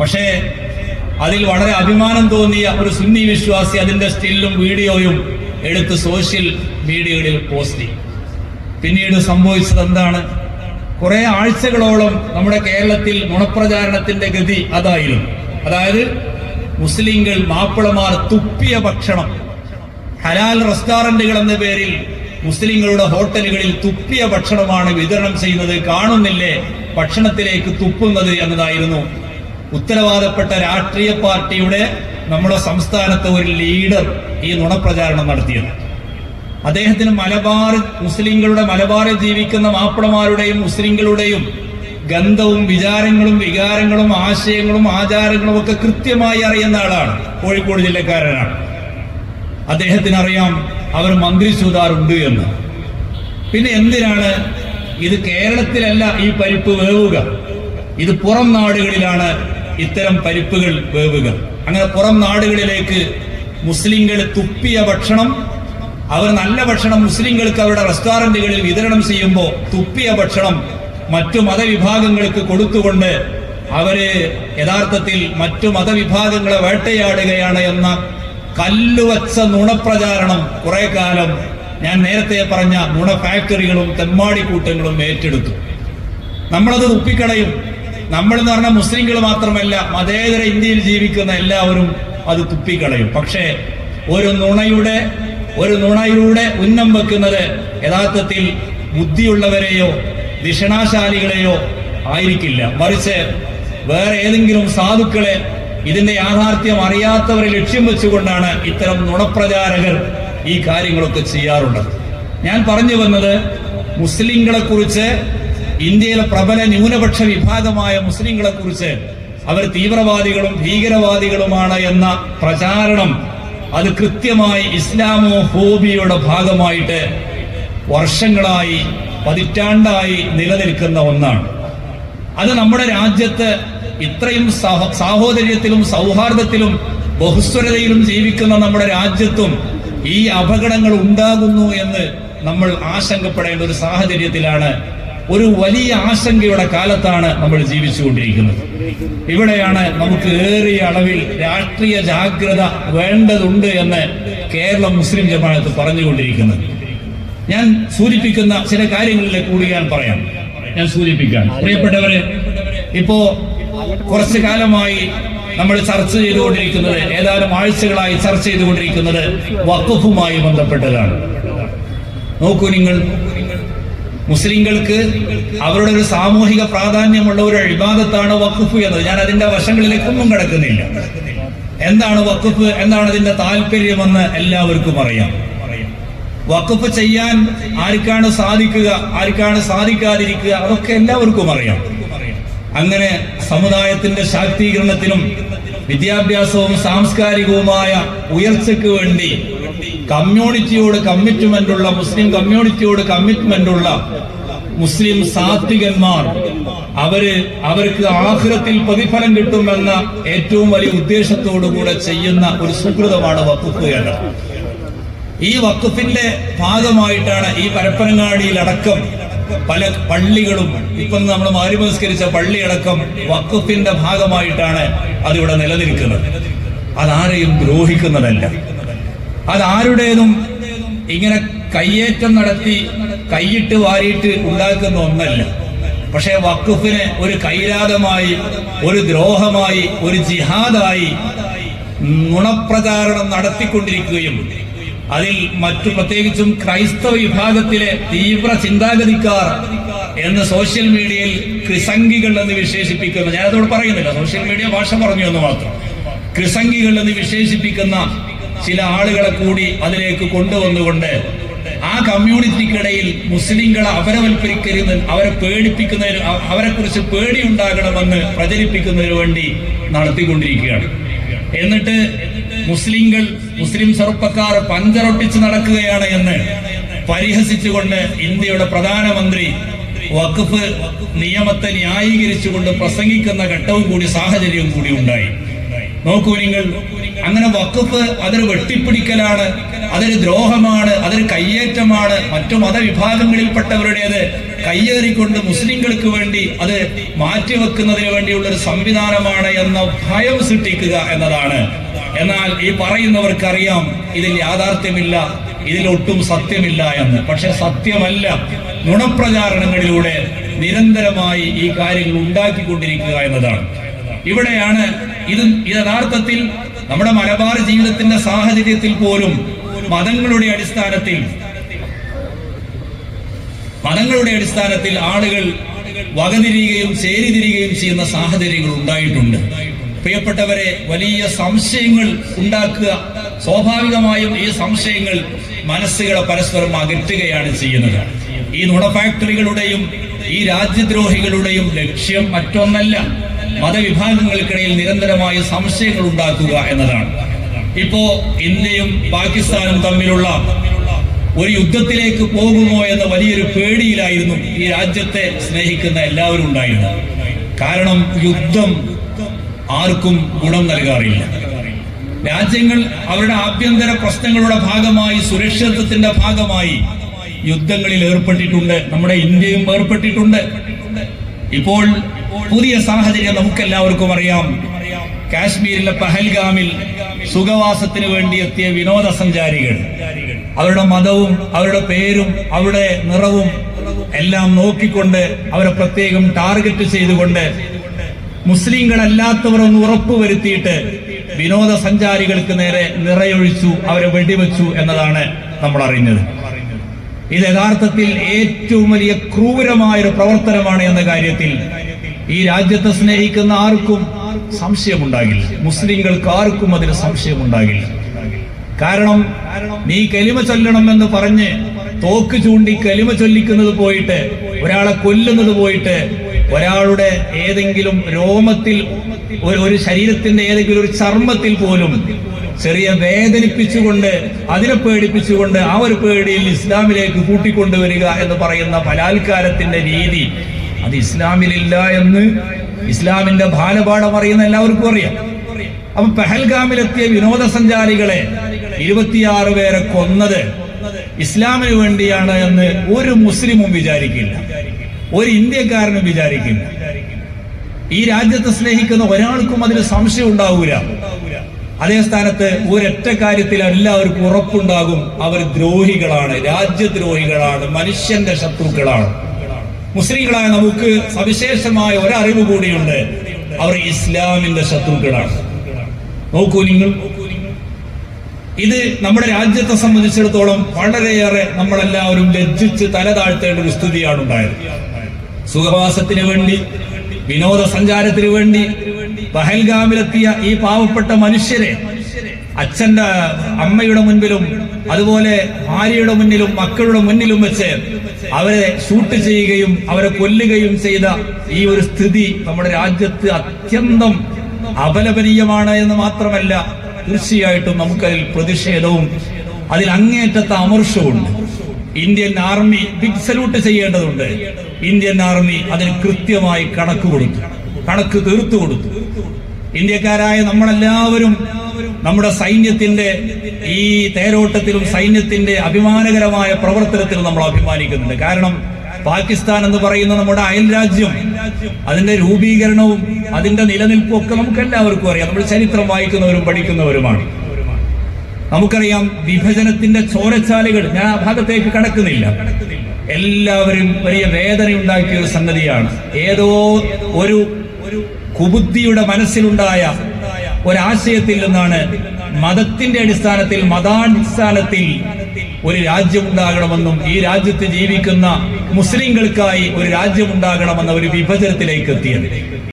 പക്ഷേ അതിൽ വളരെ അഭിമാനം തോന്നിയ ഒരു സുന്നി വിശ്വാസി അതിന്റെ സ്റ്റില്ലും വീഡിയോയും എടുത്ത് സോഷ്യൽ മീഡിയകളിൽ പോസ്റ്റ് ചെയ്യും. പിന്നീട് സംഭവിച്ചത് എന്താണ്? കുറെ ആഴ്ചകളോളം നമ്മുടെ കേരളത്തിൽ നുണപ്രചാരണത്തിന്റെ ഗതി അതായിരുന്നു. അതായത് മുസ്ലിങ്ങൾ മാപ്പിളമാർ തുപ്പിയ ഭക്ഷണം ഹലാൽ റെസ്റ്റോറന്റുകൾ എന്ന പേരിൽ മുസ്ലിങ്ങളുടെ ഹോട്ടലുകളിൽ തുപ്പിയ ഭക്ഷണമാണ് വിതരണം ചെയ്യുന്നത് കാണുന്നില്ലേ? ഭക്ഷണത്തിലേക്ക് തുപ്പുന്നത് എന്നതായിരുന്നു ഉത്തരവാദപ്പെട്ട രാഷ്ട്രീയ പാർട്ടിയുടെ നമ്മുടെ സംസ്ഥാനത്തെ ഒരു ലീഡർ ഈ നുണപ്രചാരണം നടത്തിയത്. അദ്ദേഹത്തിന് മലബാർ മുസ്ലിങ്ങളുടെ മലബാറിൽ ജീവിക്കുന്ന മാപ്പിളമാരുടെയും മുസ്ലിങ്ങളുടെയും ഗന്ധവും വിചാരങ്ങളും വികാരങ്ങളും ആശയങ്ങളും ആചാരങ്ങളും ഒക്കെ കൃത്യമായി അറിയുന്ന ആളാണ്. കോഴിക്കോട് ജില്ലക്കാരനാണ്. അദ്ദേഹത്തിന് അറിയാം അവർ മന്ത്രി ചൂതാറുണ്ട് എന്ന്. പിന്നെ എന്തിനാണ് ഇത് കേരളത്തിലല്ല ഈ പരിപ്പ് വേവുക? ഇത് പുറം നാടുകളിലാണ് ഇത്തരം പരിപ്പുകൾ വേവുക അങ്ങനെ പുറം നാടുകളിലേക്ക് മുസ്ലിങ്ങൾ തുപ്പിയ ഭക്ഷണം അവർ നല്ല ഭക്ഷണം മുസ്ലിങ്ങൾക്ക് അവരുടെ റെസ്റ്റോറന്റുകളിൽ വിതരണം ചെയ്യുമ്പോൾ തുപ്പിയ ഭക്ഷണം മറ്റു മതവിഭാഗങ്ങൾക്ക് കൊടുത്തുകൊണ്ട് അവർ യഥാർത്ഥത്തിൽ മറ്റു മതവിഭാഗങ്ങളെ വേട്ടയാടുകയാണ് എന്ന കല്ലുവച്ച നുണപ്രചാരണം കുറെ കാലം ഞാൻ നേരത്തെ പറഞ്ഞ നുണ ഫാക്ടറികളും തെമ്മാടിക്കൂട്ടങ്ങളും ഏറ്റെടുത്തു. നമ്മളത് തുപ്പിക്കളയും. നമ്മൾ എന്ന് പറഞ്ഞാൽ മുസ്ലിങ്ങൾ മാത്രമല്ല മതേതര ഇന്ത്യയിൽ ജീവിക്കുന്ന എല്ലാവരും അത് തുപ്പിക്കളയും. പക്ഷേ ഒരു നുണയുടെ ഒരു നുണയിലൂടെ ഉന്നം വെക്കുന്നത് യഥാർത്ഥത്തിൽ ബുദ്ധിയുള്ളവരെയോ ദിഷണാശാലികളെയോ ആയിരിക്കില്ല. മറിച്ച് വേറെ ഏതെങ്കിലും സാധുക്കളെ ഇതിന്റെ യാഥാർത്ഥ്യം അറിയാത്തവരെ ലക്ഷ്യം വെച്ചുകൊണ്ടാണ് ഇത്തരം നുണപ്രചാരകർ ഈ കാര്യങ്ങളൊക്കെ ചെയ്യാറുള്ളത്. ഞാൻ പറഞ്ഞു വന്നത് മുസ്ലിങ്ങളെ കുറിച്ച് ഇന്ത്യയിലെ പ്രബല ന്യൂനപക്ഷ വിഭാഗമായ മുസ്ലിങ്ങളെ കുറിച്ച് അവർ തീവ്രവാദികളും ഭീകരവാദികളുമാണ് എന്ന പ്രചാരണം അത് കൃത്യമായി ഇസ്ലാമോ ഹോബിയുടെ ഭാഗമായിട്ട് വർഷങ്ങളായി പതിറ്റാണ്ടായി നിലനിൽക്കുന്ന ഒന്നാണ്. അത് നമ്മുടെ രാജ്യത്ത് ഇത്രയും സഹ- സാഹോദര്യത്തിലും സൗഹാർദ്ദത്തിലും ബഹുസ്വരതയിലും ജീവിക്കുന്ന നമ്മുടെ രാജ്യത്തും ഈ അപകടങ്ങൾ ഉണ്ടാകുന്നു എന്ന് നമ്മൾ ആശങ്കപ്പെടേണ്ട ഒരു സാഹചര്യത്തിലാണ് ഒരു വലിയ ആശങ്കയുടെ കാലത്താണ് നമ്മൾ ജീവിച്ചുകൊണ്ടിരിക്കുന്നത്. ഇവിടെയാണ് നമുക്ക് ഏറിയ അളവിൽ രാഷ്ട്രീയ ജാഗ്രത വേണ്ടതുണ്ട് എന്ന് കേരള മുസ്ലിം ജമാഅത്ത് പറഞ്ഞുകൊണ്ടിരിക്കുന്നത്. ഞാൻ സൂചിപ്പിക്കുന്ന ചില കാര്യങ്ങളിലെ കൂടി ഞാൻ പറയാം. ഞാൻ സൂചിപ്പിക്കാം പ്രിയപ്പെട്ടവരെ ഇപ്പോ കുറച്ചു കാലമായി നമ്മൾ ചർച്ച ചെയ്തുകൊണ്ടിരിക്കുന്നത് ഏതാനും ആഴ്ചകളായി ചർച്ച ചെയ്തുകൊണ്ടിരിക്കുന്നത് വഖഫുമായി ബന്ധപ്പെട്ടതാണ്. നോക്കൂ നിങ്ങൾ മുസ്ലിങ്ങൾക്ക് അവരുടെ ഒരു സാമൂഹിക പ്രാധാന്യമുള്ള ഒരു ഇബാദത്താണ് വഖഫ് എന്നത്. ഞാൻ അതിന്റെ വശങ്ങളിലേക്കൊന്നും കിടക്കുന്നില്ല. എന്താണ് വഖഫ്? എന്താണ് അതിന്റെ താല്പര്യമെന്ന് എല്ലാവർക്കും അറിയാം. വഖഫ് ചെയ്യാൻ ആർക്കാണ് സാധിക്കുക ആർക്കാണ് സാധിക്കാതിരിക്കുക അതൊക്കെ എല്ലാവർക്കും അറിയാം. അങ്ങനെ സമുദായത്തിന്റെ ശാക്തീകരണത്തിനും വിദ്യാഭ്യാസവും സാംസ്കാരികവുമായ ഉയർച്ചയ്ക്ക് വേണ്ടി കമ്മ്യൂണിറ്റിയോട് കമ്മിറ്റ്മെന്റ് ഉള്ള മുസ്ലിം കമ്മ്യൂണിറ്റിയോട് കമ്മിറ്റ്മെന്റ് ഉള്ള മുസ്ലിം സാത്വികന്മാർ അവർ അവർക്ക് ആഹ്ലത്തിൽ പ്രതിഫലം കിട്ടുമെന്ന ഏറ്റവും വലിയ ഉദ്ദേശത്തോടു കൂടെ ചെയ്യുന്ന ഒരു സുഹൃതമാണ് വഖഫ് എന്നത് ഈ വഖഫിന്റെ ഭാഗമായിട്ടാണ് ഈ പരപ്പനങ്ങാടിയിലടക്കം പല പള്ളികളും ഇപ്പം നമ്മൾ മാരിമസ്കരിച്ച പള്ളിയടക്കം വഖഫിന്റെ ഭാഗമായിട്ടാണ് അതിവിടെ നിലനിൽക്കുന്നത്. അതാരെയും ദ്രോഹിക്കുന്നതല്ല. അതാരുടേതും ഇങ്ങനെ കയ്യേറ്റം നടത്തി കൈയിട്ട് വാരിയിട്ട് ഉണ്ടാക്കുന്ന ഒന്നല്ല. പക്ഷേ വക്കുഫിനെ ഒരു കൈരാതമായി ഒരു ദ്രോഹമായി ഒരു ജിഹാദായി നുണപ്രചാരണം നടത്തിക്കൊണ്ടിരിക്കുകയും അതിൽ മറ്റു പ്രത്യേകിച്ചും ക്രൈസ്തവ വിഭാഗത്തിലെ തീവ്ര ചിന്താഗതിക്കാർ എന്ന് സോഷ്യൽ മീഡിയയിൽ ക്രിസംഗികൾ എന്ന് വിശേഷിപ്പിക്കുന്ന ഞാനതോട് പറയുന്നില്ല സോഷ്യൽ മീഡിയ ഭാഷ പറഞ്ഞു എന്ന് മാത്രം. ക്രിസംഗികൾ എന്ന് വിശേഷിപ്പിക്കുന്ന ചില ആളുകളെ കൂടി അതിലേക്ക് കൊണ്ടുവന്നുകൊണ്ട് ആ കമ്മ്യൂണിറ്റിക്കിടയിൽ മുസ്ലിങ്ങളെ അപരവൽക്കരിക്കരുത് അവരെ പേടിപ്പിക്കുന്നതിന് അവരെ കുറിച്ച് പേടി ഉണ്ടാകണമെന്ന് പ്രചരിപ്പിക്കുന്നതിന് വേണ്ടി നടത്തിക്കൊണ്ടിരിക്കുകയാണ്. എന്നിട്ട് മുസ്ലിങ്ങൾ മുസ്ലിം ചെറുപ്പക്കാർ പഞ്ചറൊട്ടിച്ച് നടക്കുകയാണ് എന്ന് പരിഹസിച്ചുകൊണ്ട് ഇന്ത്യയുടെ പ്രധാനമന്ത്രി വഖഫ് നിയമത്തെ ന്യായീകരിച്ചുകൊണ്ട് പ്രസംഗിക്കുന്ന ഘട്ടവും കൂടി സാഹചര്യവും കൂടി ഉണ്ടായി. നോക്കൂ നിങ്ങൾ. അങ്ങനെ വഖഫ് അതൊരു വെട്ടിപ്പിടിക്കലാണ്. അതൊരു ദ്രോഹമാണ്. അതൊരു കയ്യേറ്റമാണ്. മറ്റു മതവിഭാഗങ്ങളിൽപ്പെട്ടവരുടേത്. കയ്യേറിക്കൊണ്ട് മുസ്ലിങ്ങൾക്ക് വേണ്ടി അത് മാറ്റിവെക്കുന്നതിന് വേണ്ടിയുള്ള ഒരു സംവിധാനമാണ് എന്ന ഭയം സൃഷ്ടിക്കുക എന്നതാണ്. എന്നാൽ ഈ പറയുന്നവർക്കറിയാം ഇതിൽ യാഥാർത്ഥ്യമില്ല ഇതിലൊട്ടും സത്യമില്ല എന്ന്. പക്ഷെ സത്യമല്ല. നുണപ്രചാരണങ്ങളിലൂടെ നിരന്തരമായി ഈ കാര്യങ്ങൾ ഉണ്ടാക്കിക്കൊണ്ടിരിക്കുക എന്നതാണ്. ഇവിടെയാണ് ഇത് യഥാർത്ഥത്തിൽ നമ്മുടെ മലബാർ ജീവിതത്തിന്റെ സാഹചര്യത്തിൽ പോലും മതങ്ങളുടെ അടിസ്ഥാനത്തിൽ മതങ്ങളുടെ അടിസ്ഥാനത്തിൽ ആളുകൾ വകതിരിയുകയും ചേരിതിരിയുകയും ചെയ്യുന്ന സാഹചര്യങ്ങൾ ഉണ്ടായിട്ടുണ്ട്. പ്രിയപ്പെട്ടവരെ വലിയ സംശയങ്ങൾ ഉണ്ടാക്കുക സ്വാഭാവികമായും ഈ സംശയങ്ങൾ മനസ്സുകളെ പരസ്പരം അകറ്റുകയാണ് ചെയ്യുന്നത്. ഈ നുണ ഫാക്ടറികളുടെയും ഈ രാജ്യദ്രോഹികളുടെയും ലക്ഷ്യം മറ്റൊന്നല്ല. മതവിഭാഗങ്ങൾക്കിടയിൽ നിരന്തരമായ സംശയങ്ങൾ ഉണ്ടാക്കുക എന്നതാണ്. ഇപ്പോ ഇന്ത്യയും പാകിസ്ഥാനും തമ്മിലുള്ള ഒരു യുദ്ധത്തിലേക്ക് പോകുമോ എന്ന വലിയൊരു പേടിയിലായിരുന്നു ഈ രാജ്യത്തെ സ്നേഹിക്കുന്ന എല്ലാവരും ഉണ്ടായിരുന്നത്. കാരണം യുദ്ധം ആർക്കും ഗുണം നൽകാറില്ല. രാജ്യങ്ങൾ അവരുടെ ആഭ്യന്തര പ്രശ്നങ്ങളുടെ ഭാഗമായി സുരക്ഷിതത്വത്തിന്റെ ഭാഗമായി യുദ്ധങ്ങളിൽ ഏർപ്പെട്ടിട്ടുണ്ട്. നമ്മുടെ ഇന്ത്യയും ഏർപ്പെട്ടിട്ടുണ്ട്. ഇപ്പോൾ പുതിയ സാഹചര്യം നമുക്കെല്ലാവർക്കും അറിയാം. കാശ്മീരിലെ പഹൽഗാമിൽ സുഖവാസത്തിന് വേണ്ടി എത്തിയ വിനോദസഞ്ചാരികൾ. അവരുടെ മതവും അവരുടെ പേരും അവരുടെ നിറവും എല്ലാം നോക്കിക്കൊണ്ട് അവരെ പ്രത്യേകം ടാർഗറ്റ് ചെയ്തുകൊണ്ട് മുസ്ലിങ്ങളല്ലാത്തവർ ഒന്ന് ഉറപ്പുവരുത്തിയിട്ട് വിനോദസഞ്ചാരികൾക്ക് നേരെ നിറയൊഴിച്ചു അവരെ വെടിവെച്ചു എന്നതാണ് നമ്മൾ അറിഞ്ഞത് ഇത് യഥാർത്ഥത്തിൽ ഏറ്റവും വലിയ ക്രൂരമായ ഒരു പ്രവർത്തനമാണ് എന്ന കാര്യത്തിൽ ഈ രാജ്യത്തെ സ്നേഹിക്കുന്ന ആർക്കും സംശയമുണ്ടാകില്ല. മുസ്ലിങ്ങൾക്ക് ആർക്കും അതിന് സംശയമുണ്ടാകില്ല. കാരണം നീ കലിമ ചൊല്ലണം എന്ന് പറഞ്ഞ് തോക്ക് ചൂണ്ടി കലിമ ചൊല്ലിക്കുന്നത് പോയിട്ട് ഒരാളെ കൊല്ലുന്നത് പോയിട്ട് ഒരാളുടെ ഏതെങ്കിലും രോമത്തിൽ ഒരു ശരീരത്തിന്റെ ഏതെങ്കിലും ഒരു ചർമ്മത്തിൽ പോലും ചെറിയ വേദനിപ്പിച്ചുകൊണ്ട് അതിനെ പേടിപ്പിച്ചുകൊണ്ട് ആ ഒരു പേടിയിൽ ഇസ്ലാമിലേക്ക് കൂട്ടിക്കൊണ്ടുവരിക എന്ന് പറയുന്ന ബലാത്കാരത്തിന്റെ രീതി അത് ഇസ്ലാമിലില്ല എന്ന് ഇസ്ലാമിന്റെ ബാലപാഠം അറിയുന്ന എല്ലാവർക്കും അറിയാം. അപ്പൊ പെഹൽഗാമിലെത്തിയ വിനോദസഞ്ചാരികളെ ഇരുപത്തിയാറ് പേരെ കൊന്നത് ഇസ്ലാമിന് വേണ്ടിയാണ് എന്ന് ഒരു മുസ്ലിമും വിചാരിക്കില്ല. ഒരു ഇന്ത്യക്കാരനും വിചാരിക്കില്ല. ഈ രാജ്യത്തെ സ്നേഹിക്കുന്ന ഒരാൾക്കും അതിന് സംശയം ഉണ്ടാവൂല. അതേ സ്ഥാനത്ത് ഒരൊറ്റ കാര്യത്തിൽ എല്ലാവർക്കും ഉറപ്പുണ്ടാകും. അവർ ദ്രോഹികളാണ് രാജ്യദ്രോഹികളാണ് മനുഷ്യന്റെ ശത്രുക്കളാണ്. മുസ്ലിങ്ങളായ നമുക്ക് സവിശേഷമായ ഒരറിവ് കൂടിയുണ്ട്. അവർ ഇസ്ലാമിന്റെ ശത്രുക്കളാണ്. നോക്കൂ നിങ്ങൾ. ഇത് നമ്മുടെ രാജ്യത്തെ സംബന്ധിച്ചിടത്തോളം വളരെയേറെ നമ്മളെല്ലാവരും ലജ്ജിച്ച് തല താഴ്ത്തേണ്ട ഒരു സ്ഥിതിയാണ് ഉണ്ടായത്. സുഖവാസത്തിന് വേണ്ടി വിനോദസഞ്ചാരത്തിന് വേണ്ടി പഹൽഗാമിലെത്തിയ ഈ പാവപ്പെട്ട മനുഷ്യരെ അച്ഛന്റെ അമ്മയുടെ മുൻപിലും അതുപോലെ ഭാര്യയുടെ മുന്നിലും മക്കളുടെ മുന്നിലും വെച്ച് അവരെ ഷൂട്ട് ചെയ്യുകയും അവരെ കൊല്ലുകയും ചെയ്ത ഈ ഒരു സ്ഥിതി നമ്മുടെ രാജ്യത്ത് അത്യന്തം അപലപനീയമാണ് എന്ന് മാത്രമല്ല തീർച്ചയായിട്ടും നമുക്കതിൽ പ്രതിഷേധവും അതിൽ അങ്ങേറ്റത്തെ അമർഷവുമുണ്ട്. ഇന്ത്യൻ ആർമി ബിഗ് സല്യൂട്ട് ചെയ്യേണ്ടതുണ്ട്. ഇന്ത്യൻ ആർമി അതിന് കൃത്യമായി കണക്ക് കൊടുത്തു. കണക്ക് തീർത്തു കൊടുത്തു. ഇന്ത്യക്കാരായ നമ്മളെല്ലാവരും നമ്മുടെ സൈന്യത്തിന്റെ ഈ തേരോട്ടത്തിലും സൈന്യത്തിന്റെ അഭിമാനകരമായ പ്രവർത്തനത്തിലും നമ്മൾ അഭിമാനിക്കുന്നുണ്ട്. കാരണം പാകിസ്ഥാൻ എന്ന് പറയുന്ന നമ്മുടെ അയൽ രാജ്യം അതിന്റെ രൂപീകരണവും അതിന്റെ നിലനിൽപ്പും ഒക്കെ നമുക്ക് എല്ലാവർക്കും അറിയാം. നമ്മൾ ചരിത്രം വായിക്കുന്നവരും പഠിക്കുന്നവരുമാണ്. നമുക്കറിയാം വിഭജനത്തിന്റെ ചോരച്ചാലുകൾ ഞാൻ ആ ഭാഗത്തേക്ക് കടക്കുന്നില്ല. എല്ലാവരും വലിയ വേദന ഉണ്ടാക്കിയ ഒരു സംഗതിയാണ്. ഏതോ ഒരു കുബുദ്ധിയുടെ മനസ്സിലുണ്ടായ ഒരാശയത്തിൽ നിന്നാണ് മതത്തിന്റെ അടിസ്ഥാനത്തിൽ മതാടിസ്ഥാനത്തിൽ ഒരു രാജ്യമുണ്ടാകണമെന്നും ഈ രാജ്യത്ത് ജീവിക്കുന്ന മുസ്ലിങ്ങൾക്കായി ഒരു രാജ്യമുണ്ടാകണമെന്ന ഒരു വിഭജനത്തിലേക്ക് എത്തിയത്.